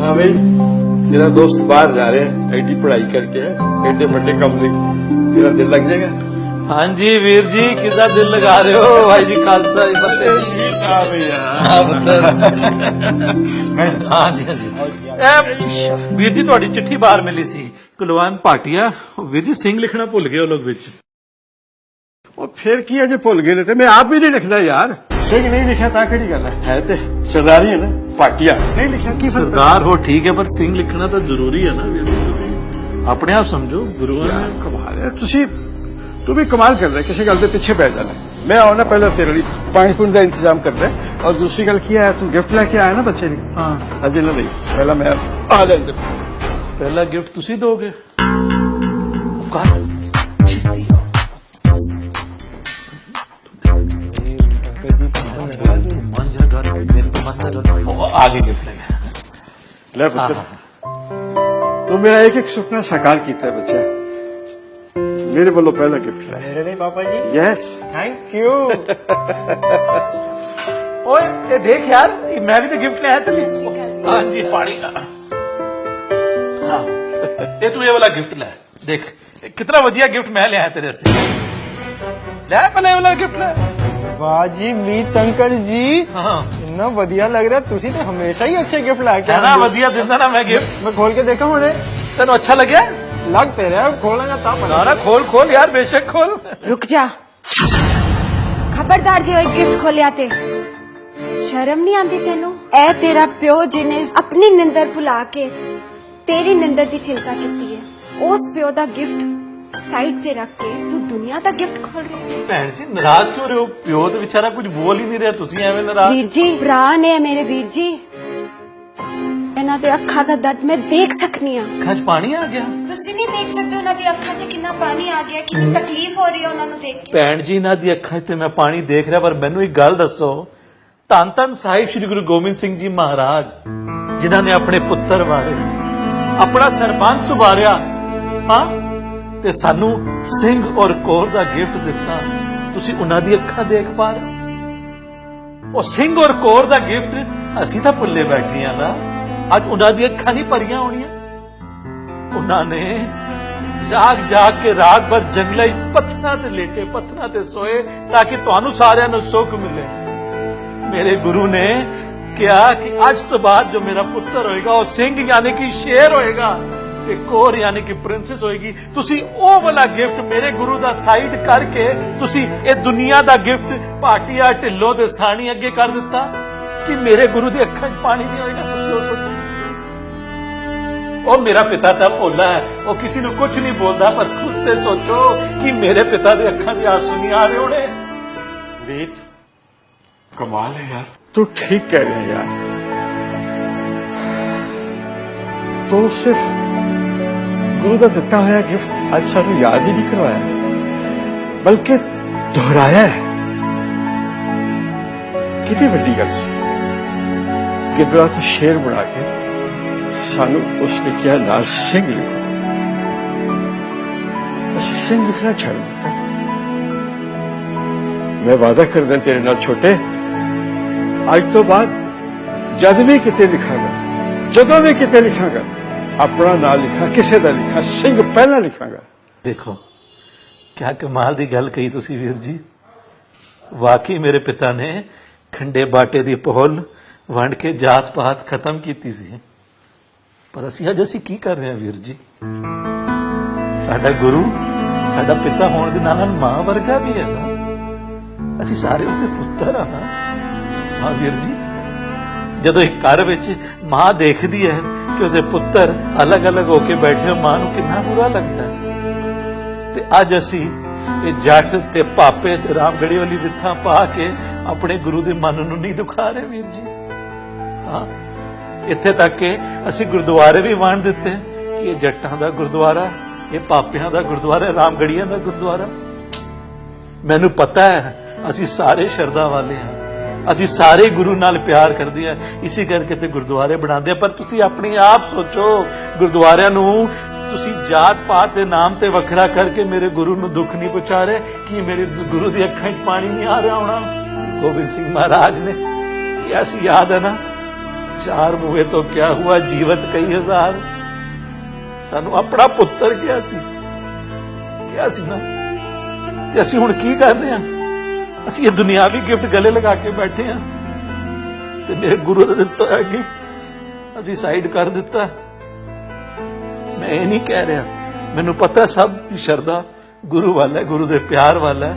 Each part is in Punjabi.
ਹਾਂ ਬਈ। ਮੇਰਾ ਦੋਸਤ ਬਾਹਰ ਜਾ ਰਿਹਾ ਆਈਟੀ ਪੜ੍ਹਾਈ ਕਰਕੇ ਐਡੇ ਵੱਡੇ ਕੰਮ ਲਈ। ਤੇਰਾ ਦਿਲ ਲੱਗ ਜਾਏਗਾ? ਹਾਂਜੀ ਵੀਰ ਜੀ ਕਿਦਾ ਦਿਲ ਲਗਾ ਰਹੇ ਹੋ? ਭਾਈ ਜੀ ਖਾਲਸਾ ਜੀ ਫਤਿਹ। ਠੀਕ ਆ ਮੈਂ ਹਾਂਜੀ ਹਾਂਜੀ। ਇਹ ਵੀਰ ਜੀ ਤੁਹਾਡੀ ਚਿੱਠੀ ਬਾਹਰ ਮਿਲੀ ਸੀ। ਕੁਲਵਾਨ ਪਾਟਿਆ ਵੀਰ ਜੀ ਸਿੰਘ ਲਿਖਣਾ ਭੁੱਲ ਗਏ ਉਹ ਲੋਕ ਵਿੱਚ। ਉਹ ਫਿਰ ਕੀ ਹੈ ਜੇ ਭੁੱਲ ਗਏ ਨੇ ਤੇ ਮੈਂ ਆਪ ਵੀ ਨਹੀਂ ਲਿਖਦਾ ਯਾਰ। ਸਿੰਘ ਨਹੀਂ ਲਿਖਿਆ ਤਾਂ ਕਿਹੜੀ ਗੱਲ ਹੈ? ਹੈ ਤੇ ਸਰਦਾਰੀ ਹੈ ਨਾ ਪਾਟਿਆ ਨਹੀਂ ਲਿਖਿਆ ਕੀ ਫ਼ਰਕ ਸਰਦਾਰ ਹੋ ਠੀਕ ਹੈ ਪਰ ਸਿੰਘ ਲਿਖਣਾ ਤਾਂ ਜ਼ਰੂਰੀ ਹੈ ਨਾ ਵੀਰ ਜੀ ਤੁਸੀਂ ਆਪਣੇ ਆਪ ਸਮਝੋ ਗੁਰੂਆਂ ਨੇ ਕਮਾਲ ਹੈ। ਤੁਸੀਂ ਤੂੰ ਵੀ ਕਮਾਲ ਕਰ ਰਿਹਾ ਕਿਸੇ ਗੱਲ ਦੇ ਪਿੱਛੇ ਪੈ ਜਾਣਾ ਮੈਂ ਆਉਣਾ ਪਹਿਲਾਂ ਤੇਰੇ ਲਈ ਪਾਣੀ ਪੁੰਨ ਦਾ ਇੰਤਜ਼ਾਮ ਕਰਦਾ ਔਰ ਦੂਸਰੀ ਗੱਲ ਕੀ ਹੈ ਤੂੰ ਗਿਫਟ ਲੈ ਕੇ ਆਇਆ ਨਾ ਬੱਚੇ ਲਈ? ਹਾਂ। ਅਜੇ ਨਾ ਨਹੀਂ। ਪਹਿਲਾਂ ਮੈਂ ਆ ਲੈ ਅੰਦਰ ਪਹਿਲਾ ਗਿਫਟ ਤੁਸੀਂ ਦੋਗੇ। ਮੇਰੇ ਤੋਂ ਮਨ ਜਾ ਡਰ ਉਹ ਆਗੇ ਗਿਫਟ ਲੈ ਲੈ ਪੁੱਤਰ ਤੂੰ ਮੇਰਾ ਇੱਕ ਇੱਕ ਸੁਪਨਾ ਸਾਕਾਰ ਕੀਤਾ ਹੈ ਬੱਚਾ ਮੇਰੇ ਵੱਲੋਂ ਪਹਿਲਾ ਗਿਫਟ ਲੈ ਮੇਰੇ ਲਈ ਪਾਪਾ ਜੀ ਯੈਸ ਥੈਂਕ ਯੂ ਓਏ ਇਹ ਦੇਖ ਯਾਰ ਇਹ ਮੈਂ ਵੀ ਤਾਂ ਗਿਫਟ ਲਿਆ ਤੇ ਹਾਂਜੀ ਪਾਣੀ ਹਾਂ ਇਹ ਤੂੰ ਇਹ ਵਾਲਾ ਗਿਫਟ ਲੈ ਦੇਖ ਇਹ ਕਿਤਨਾ ਵਧੀਆ ਗਿਫਟ ਮੈਂ ਲਿਆ ਤੇਰੇ ਵਾਸਤੇ ਲੈ ਪਹਿਲੇ ਇਹ ਵਾਲਾ ਗਿਫਟ ਲੈ ਵਾਹ ਜੀ ਮੀਤ ਅੰਕਲ ਜੀ ਹਾਂ ਇੰਨਾ ਵਧੀਆ ਲੱਗ ਰਿਹਾ ਤੁਸੀਂ ਤਾਂ ਹਮੇਸ਼ਾ ਹੀ ਅੱਛੇ ਗਿਫਟ ਲੈ ਕੇ ਕਹਿਣਾ ਆਉਂਦੇ ਹੋ। ਵਧੀਆ ਦਿੰਦਾ ਨਾ ਮੈਂ ਗਿਫਟ ਮੈਂ ਖੋਲ ਕੇ ਦੇਖਾਂ ਹੁਣੇ ਤੈਨੂੰ ਅੱਛਾ ਲੱਗਿਆ ਲੱਗ ਤੇ ਰਿਹਾ ਖੋਲਾਂਗਾ ਤਾਂ ਨਾ ਪਤਾ ਨਾ ਖੋਲ ਖੋਲ ਯਾਰ ਬੇਸ਼ੱਕ ਖੋਲ रुक जा ਖਬਰਦਾਰ ਜੇ ਉਹ ਗਿਫਟ ਖੋਲਿਆ ਤੇ ਸ਼ਰਮ ਨਹੀਂ ਆਂਦੀ ਤੈਨੂੰ ਇਹ ਤੇਰਾ ਪਿਓ ਜਿਹਨੇ ਆਪਣੀ ਨਿੰਦਰ ਭੁਲਾ ਕੇ ਤੇਰੀ ਨਿੰਦਰ ਦੀ ਚਿੰਤਾ ਕੀਤੀ ਹੈ ਉਸ ਪਿਓ ਦਾ ਗਿਫਟ ਸਾਈਡ ਤੇ ਰੱਖ ਕੇ ਤੂੰ ਦੁਨੀਆ ਦਾ ਗਿਫਟ ਖੋਲ ਰਿਹਾ। ਹੈ ਭੈਣ ਜੀ ਨਾਰਾਜ਼ ਕਿਉਂ ਰਹੇ ਹੋ? ਪਿਓ ਤੇ ਵਿਚਾਰਾ ਕੁਝ ਬੋਲ ਹੀ ਨਹੀਂ ਰਿਹਾ ਤੁਸੀਂ ਐਵੇਂ ਨਾਰਾਜ਼। ਵੀਰ ਜੀ ਭਰਾ ਨੇ ਮੇਰੇ ਵੀਰ ਜੀ। ਇਹਨਾਂ ਦੇ ਅੱਖਾਂ ਦਾ ਦਰਦ ਮੈਂ ਦੇਖ ਸਕਨੀ ਆ ਅੱਖਾਂ 'ਚ ਪਾਣੀ ਆ ਗਿਆ? ਤੁਸੀਂ ਨਹੀਂ ਦੇਖ ਸਕਦੇ ਉਹਨਾਂ ਦੀ ਅੱਖਾਂ 'ਚ ਕਿੰਨਾ ਪਾਣੀ ਆ ਗਿਆ ਕਿੰਨੀ ਤਕਲੀਫ ਹੋ ਰਹੀ ਹੈ ਉਹਨਾਂ ਨੂੰ ਦੇਖ ਕੇ। ਭੈਣ ਜੀ ਇਹਨਾਂ ਦੀ ਅੱਖਾਂ 'ਚ ਤੇ ਮੈਂ ਪਾਣੀ ਦੇਖ ਰਿਹਾ ਪਰ ਮੈਨੂੰ ਇੱਕ ਗੱਲ ਦੱਸੋ। ਧੰਨ ਧੰਨ ਸਾਹਿਬ ਸ੍ਰੀ ਗੁਰੂ ਗੋਬਿੰਦ ਸਿੰਘ ਜੀ ਮਹਾਰਾਜ ਜਿਨ੍ਹਾਂ ਨੇ ਆਪਣੇ ਪੁੱਤਰ ਵਾਰੇ ਆਪਣਾ ਸਰਬੰਸ ਸੁਭਾਰਿਆ ਹਾਂ? ਤੇ ਸਾਨੂੰ ਸਿੰਘ ਔਰ ਕੌਰ ਦਾ ਗਿਫਟ ਦਿੱਤਾ। ਤੁਸੀਂ ਉਹਨਾਂ ਦੀ ਅੱਖਾਂ ਦੇਖ ਪਾ ਰਹੇ ਹੋ? ਉਹ ਸਿੰਘ ਔਰ ਕੌਰ ਦਾ ਗਿਫਟ ਅਸੀਂ ਤਾਂ ਭੁੱਲੇ ਬੈਠੇ ਆ ਨਾ। ਅੱਜ ਉਹਨਾਂ ਦੀ ਅੱਖਾਂ ਨਹੀਂ ਭਰੀਆਂ ਹੋਣੀਆਂ। ਉਹਨਾਂ ਨੇ ਜਾਗ ਜਾਗ ਕੇ ਰਾਤ ਭਰ ਜੰਗਲਾਂ 'ਚ ਪੱਥਰਾਂ ਤੇ ਲੇਟੇ, ਪੱਥਰਾਂ ਤੇ ਸੋਏ ਤਾਂ ਕਿ ਤੁਹਾਨੂੰ ਸਾਰਿਆਂ ਨੂੰ ਸੁੱਖ ਮਿਲੇ। ਮੇਰੇ ਗੁਰੂ ਨੇ ਕਿਹਾ ਕਿ ਅੱਜ ਤੋਂ ਬਾਅਦ ਜੋ ਮੇਰਾ ਪੁੱਤਰ ਹੋਏਗਾ, ਉਹ ਸਿੰਘ ਯਾਨੀ ਕਿ ਸ਼ੇਰ ਹੋਏਗਾ। ਤੇ ਕੋਰ ਯਾਨੀ ਕਿ ਪ੍ਰਿੰਸੈਸ ਹੋਏਗੀ। ਤੁਸੀਂ ਉਹ ਵਾਲਾ ਗਿਫਟ ਮੇਰੇ ਗੁਰੂ ਦਾ ਸਾਈਡ ਕਰਕੇ ਤੁਸੀਂ ਇਹ ਦੁਨੀਆ ਦਾ ਗਿਫਟ ਪਾਟੀਆ ਢਿੱਲੋਂ ਤੇ ਸਾਣੀ ਅੱਗੇ ਕਰ ਦਿੱਤਾ। ਕਿ ਮੇਰੇ ਗੁਰੂ ਦੀ ਅੱਖਾਂ 'ਚ ਪਾਣੀ ਨਹੀਂ ਹੋਏਗਾ ਤੁਸੀਂ ਉਹ ਸੋਚੋ। ਉਹ ਮੇਰਾ ਪਿਤਾ ਤਾਂ ਭੋਲਾ ਹੈ ਉਹ ਕਿਸੇ ਨੂੰ ਕੁਝ ਨਹੀਂ ਬੋਲਦਾ ਪਰ ਖੁਦ ਤੇ ਸੋਚੋ ਕਿ ਮੇਰੇ ਪਿਤਾ ਦੇ ਅੱਖਾਂ 'ਚ ਆਂਸੂ ਨਹੀਂ ਆ ਰਹੇ ਹੋਣੇ। ਵੇਦ ਕਮਾਲ ਹੈ ਯਾਰ। ਤੂੰ ਠੀਕ ਕਹਿ ਰਿਹਾ ਯਾਰ। ਤੂੰ ਸਿਰਫ ਗੁਰੂ ਦਾ ਦਿੱਤਾ ਹੋਇਆ ਗਿਫਟ ਅੱਜ ਸਾਨੂੰ ਯਾਦ ਹੀ ਨਹੀਂ ਕਰਵਾਇਆ ਬਲਕਿ ਦੁਹਰਾਇਆ ਹੈ ਕਿੰਨੀ ਵੱਡੀ ਗੱਲ ਸੀ ਕਿਦਰਾ ਤੋਂ ਸ਼ੇਰ ਬਣਾ ਕੇ ਸਾਨੂੰ ਉਸਨੇ ਕਿਹਾ ਨਾਲ ਸਿੰਘ ਲਿਖੋ ਅਸੀਂ ਸਿੰਘ ਲਿਖਣਾ ਛੱਡ ਦਿੱਤਾ ਮੈਂ ਵਾਅਦਾ ਕਰਦਾ ਤੇਰੇ ਨਾਲ ਛੋਟੇ ਅੱਜ ਤੋਂ ਬਾਅਦ ਜਦ ਵੀ ਕਿਤੇ ਲਿਖਾਂਗਾ ਜਦੋਂ ਵੀ ਕਿਤੇ ਲਿਖਾਂਗਾ ਆਪਣਾ ਨਾਮ ਲਿਖਾਂ, ਕਿਸੇ ਦਾ ਲਿਖਾਂ, ਸਿੰਘ ਪਹਿਲਾਂ ਲਿਖਾਂਗਾ। ਦੇਖੋ, ਕਿਆ ਕਮਾਲ ਦੀ ਗੱਲ ਕਹੀ ਤੁਸੀਂ ਵੀਰ ਜੀ। ਵਾਕਈ ਮੇਰੇ ਪਿਤਾ ਨੇ ਖੰਡੇ ਬਾਟੇ ਦੀ ਪਹੁਲ ਵੰਡ ਕੇ ਜਾਤ ਪਾਤ ਖਤਮ ਕੀਤੀ ਸੀ। ਪਰ ਅਸੀਂ ਅੱਜ ਅਸੀਂ ਕੀ ਕਰ ਰਹੇ ਹਾਂ ਵੀਰ ਜੀ? ਸਾਡਾ ਗੁਰੂ, ਸਾਡਾ ਪਿਤਾ ਹੋਣ ਦੇ ਨਾਲ ਨਾਲ ਮਾਂ ਵਰਗਾ ਵੀ ਹੈ ਨਾ। ਅਸੀਂ ਸਾਰੇ ਉਸਦੇ ਪੁੱਤਰ ਹਾਂ। ਨਾ ਹਾਂ ਵੀਰ ਜੀ ਜਦੋਂ ਇੱਕ ਘਰ ਵਿੱਚ ਮਾਂ ਦੇਖਦੀ ਹੈ ਕਿ ਉਸਦੇ ਪੁੱਤਰ ਅਲੱਗ-ਅਲੱਗ ਹੋ ਕੇ ਬੈਠੇ ਹੋ ਮਾਂ ਨੂੰ ਕਿੰਨਾ ਬੁਰਾ ਲੱਗਦਾ ਤੇ ਅੱਜ ਅਸੀਂ ਇਹ ਜੱਟ ਤੇ ਪਾਪੇ ਤੇ ਰਾਮਗੜੀ ਵਾਲੀ ਵਿਥਾਂ ਪਾ ਕੇ ਆਪਣੇ ਗੁਰੂ ਦੇ ਮਨ ਨੂੰ ਨਹੀਂ ਦੁਖਾ ਰਹੇ ਵੀਰ ਜੀ। ਹਾਂ, ਇੱਥੇ ਤੱਕ ਕਿ ਅਸੀਂ ਗੁਰਦੁਆਰੇ ਵੀ ਵੰਡ ਦਿੱਤੇ ਕਿ ਇਹ ਜੱਟਾਂ ਦਾ ਗੁਰਦੁਆਰਾ, ਇਹ ਪਾਪਿਆਂ ਦਾ ਗੁਰਦੁਆਰਾ ਰਾਮਗੜੀਆਂ ਦਾ ਗੁਰਦੁਆਰਾ। ਮੈਨੂੰ ਪਤਾ ਹੈ, ਅਸੀਂ ਸਾਰੇ ਸ਼ਰਧਾ ਵਾਲੇ ਹਾਂ। ਅਸੀਂ ਸਾਰੇ ਗੁਰੂ ਨਾਲ ਪਿਆਰ ਕਰਦੇ ਹਾਂ। ਇਸੇ ਕਰਕੇ ਤੇ ਗੁਰਦੁਆਰੇ ਬਣਾਉਂਦੇ ਆ ਪਰ ਤੁਸੀਂ ਆਪਣੀ ਆਪ ਸੋਚੋ, ਗੁਰਦੁਆਰਿਆਂ ਨੂੰ ਤੁਸੀਂ ਜਾਤ ਪਾਤ ਦੇ ਨਾਮ ਤੇ ਵੱਖਰਾ ਕਰਕੇ ਮੇਰੇ ਗੁਰੂ ਨੂੰ ਦੁੱਖ ਨਹੀਂ ਪਹੁੰਚਾ ਰਹੇ ਕਿ ਮੇਰੇ ਗੁਰੂ ਦੀ ਅੱਖਾਂ 'ਚ ਪਾਣੀ ਨਹੀਂ ਆ ਰਿਹਾ ਹੋਣਾ। ਗੋਬਿੰਦ ਸਿੰਘ ਮਹਾਰਾਜ ਨੇ ਇਹ ਅਸੀਂ ਯਾਦ ਹੈ ਨਾ, ਚਾਰ ਮੂਹੇ ਤੋਂ ਕਿਆ ਹੁਆ, ਜੀਵਤ ਕਈ ਹਜ਼ਾਰ। ਸਾਨੂੰ ਆਪਣਾ ਪੁੱਤਰ ਕਿਹਾ ਸੀ। ਕਿਹਾ ਸੀ ਨਾ। ਤੇ ਅਸੀਂ ਹੁਣ ਕੀ ਕਰਦੇ ਹਾਂ? ਅਸੀਂ ਇਹ ਦੁਨਿਆਵੀ ਗਿਫਟ ਗਲੇ ਲਗਾ ਕੇ ਬੈਠੇ ਹਾਂ। ਤੇ ਮੇਰੇ ਗੁਰੂ ਦਾ ਦਿੱਤਾ ਹੋਇਆ ਗਿਫਟ ਅਸੀਂ ਸਾਈਡ ਕਰ ਦਿੱਤਾ। ਮੈਂ ਇਹ ਨਹੀਂ ਕਹਿ ਰਿਹਾ। ਮੈਨੂੰ ਪਤਾ ਸਭ ਦੀ ਸ਼ਰਧਾ ਗੁਰੂ ਵਾਲਾ ਗੁਰੂ ਦੇ ਪਿਆਰ ਵਾਲਾ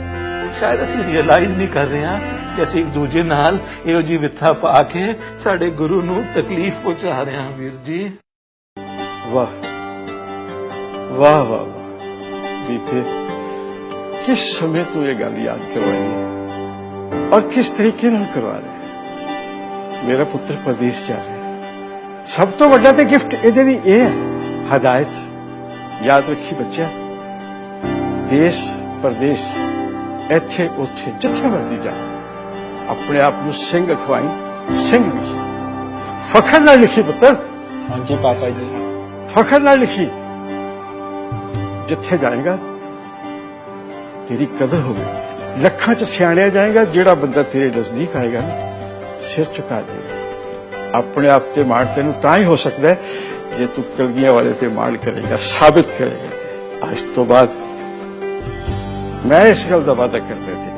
ਸ਼ਾਇਦ ਅਸੀਂ ਰਿਅਲਾਈਜ਼ ਨਹੀਂ ਕਰ ਰਹੇ ਹਾਂ ਕਿ ਅਸੀਂ ਇੱਕ ਦੂਜੇ ਨਾਲ ਇਹੋ ਜੀ ਵਿਥਾ ਪਾ ਕੇ ਸਾਡੇ ਗੁਰੂ ਨੂੰ ਤਕਲੀਫ ਪਹੁੰਚਾ ਰਹੇ ਹਾਂ, ਵੀਰ ਜੀ। ਵਾਹ। ਵਾਹ ਵਾਹ ਵਾਹ। ਬੀਤੇ ਕਿਸ ਸਮੇਂ ਤੋਂ ਇਹ ਗੱਲ ਯਾਦ ਕਰਵਾਈ? ਔਰ ਕਿਸ ਤਰੀਕੇ ਨਾਲ ਕਰਵਾ ਰਿਹਾ ਮੇਰਾ ਪੁੱਤਰ ਪ੍ਰਦੇਸ਼ ਜਾ ਰਿਹਾ। ਸਭ ਤੋਂ ਵੱਡਾ ਤੇ ਗਿਫਟ ਇਹਦੇ ਲਈ ਇਹ ਹੈ ਹਦਾਇਤ ਯਾਦ ਰੱਖੀ ਬੱਚਾ ਦੇਸ਼ ਪ੍ਰਦੇਸ਼ ਇੱਥੇ ਉੱਥੇ ਜਿੱਥੇ ਮਰਜ਼ੀ ਜਾ ਆਪਣੇ ਆਪ ਨੂੰ ਸਿੰਘ ਅਖਵਾਈ ਸਿੰਘ ਲਿਖੀ ਫਖਰ ਨਾਲ ਲਿਖੀ ਪੁੱਤਰ ਹਾਂਜੀ ਪਾਪਾ ਜੀ ਫਖਰ ਨਾਲ ਲਿਖੀ ਜਿੱਥੇ ਜਾਏਗਾ ਤੇਰੀ ਕਦਰ ਹੋਵੇ ਲੱਖਾਂ ਚ ਸਿਆਣਿਆ ਜਾਏਗਾ, ਜਿਹੜਾ ਬੰਦਾ ਤੇਰੇ ਨਜ਼ਦੀਕ ਆਏਗਾ ਨਾ, ਸਿਰ ਝੁਕਾ ਦੇਗਾ ਆਪਣੇ ਆਪ ਤੇ ਮਾਣ ਤੈਨੂੰ ਤਾਂ ਹੀ ਹੋ ਸਕਦਾ ਜੇ ਤੂੰ ਕਲਗੀਆਂ ਵਾਲੇ ਤੇ ਮਾਣ ਕਰੇਗਾ, ਸਾਬਿਤ ਕਰੇਗਾ। ਅੱਜ ਤੋਂ ਬਾਅਦ ਮੈਂ ਇਸ ਗੱਲ ਦਾ ਵਾਅਦਾ ਕਰਦਾ ਤੇਰੇ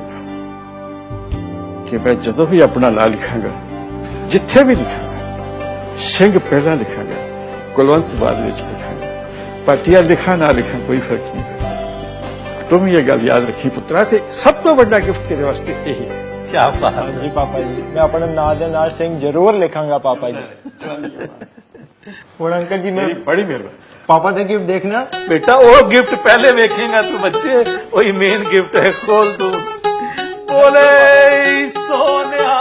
ਕਿ ਮੈਂ ਜਦੋਂ ਵੀ ਆਪਣਾ ਨਾਂ ਲਿਖਾਂਗਾ, ਜਿੱਥੇ ਵੀ ਲਿਖਾਂਗਾ, ਸਿੰਘ ਪਹਿਲਾਂ ਲਿਖਾਂਗਾ, ਕੁਲਵੰਤ ਬਾਅਦ ਵਿੱਚ ਲਿਖਾਂਗਾ। ਪਟਿਆ ਲਿਖਾਂ, ਨਾ ਲਿਖਾਂ, ਕੋਈ ਫ਼ਰਕ ਨਹੀਂ ਤੂੰ ਵੀ ਇਹ ਗੱਲ ਯਾਦ ਰੱਖੀ ਪੁੱਤਰਾ ਤੇ ਸਭ ਤੋਂ ਵੱਡਾ ਗਿਫਟ ਤੇਰੇ ਵਾਸਤੇ ਇਹ ਹੈ ਕੀ ਬਾਤ ਹੈ ਜੀ ਪਾਪਾ ਜੀ ਮੈਂ ਆਪਣਾ ਨਾਂ ਦੇ ਨਾਲ ਸਿੰਘ ਜ਼ਰੂਰ ਲਿਖਾਂਗਾ ਪਾਪਾ ਜੀ ਹੁਣ ਅੰਕਲ ਜੀ ਮੈਂ ਬੜੀ ਮਿਹਰਬਾਨੀ ਪਾਪਾ ਤੇ ਗਿਫਟ ਦੇਖਣਾ ਬੇਟਾ ਉਹ ਗਿਫਟ ਪਹਿਲੇ ਵੇਖੇਗਾ ਤੂੰ ਬੱਚੇ ਉਹੀ ਮੇਨ ਗਿਫਟ ਹੈ ਖੋਲ ਤੂੰ ਬੋਲੇ ਸੋਨਿਆ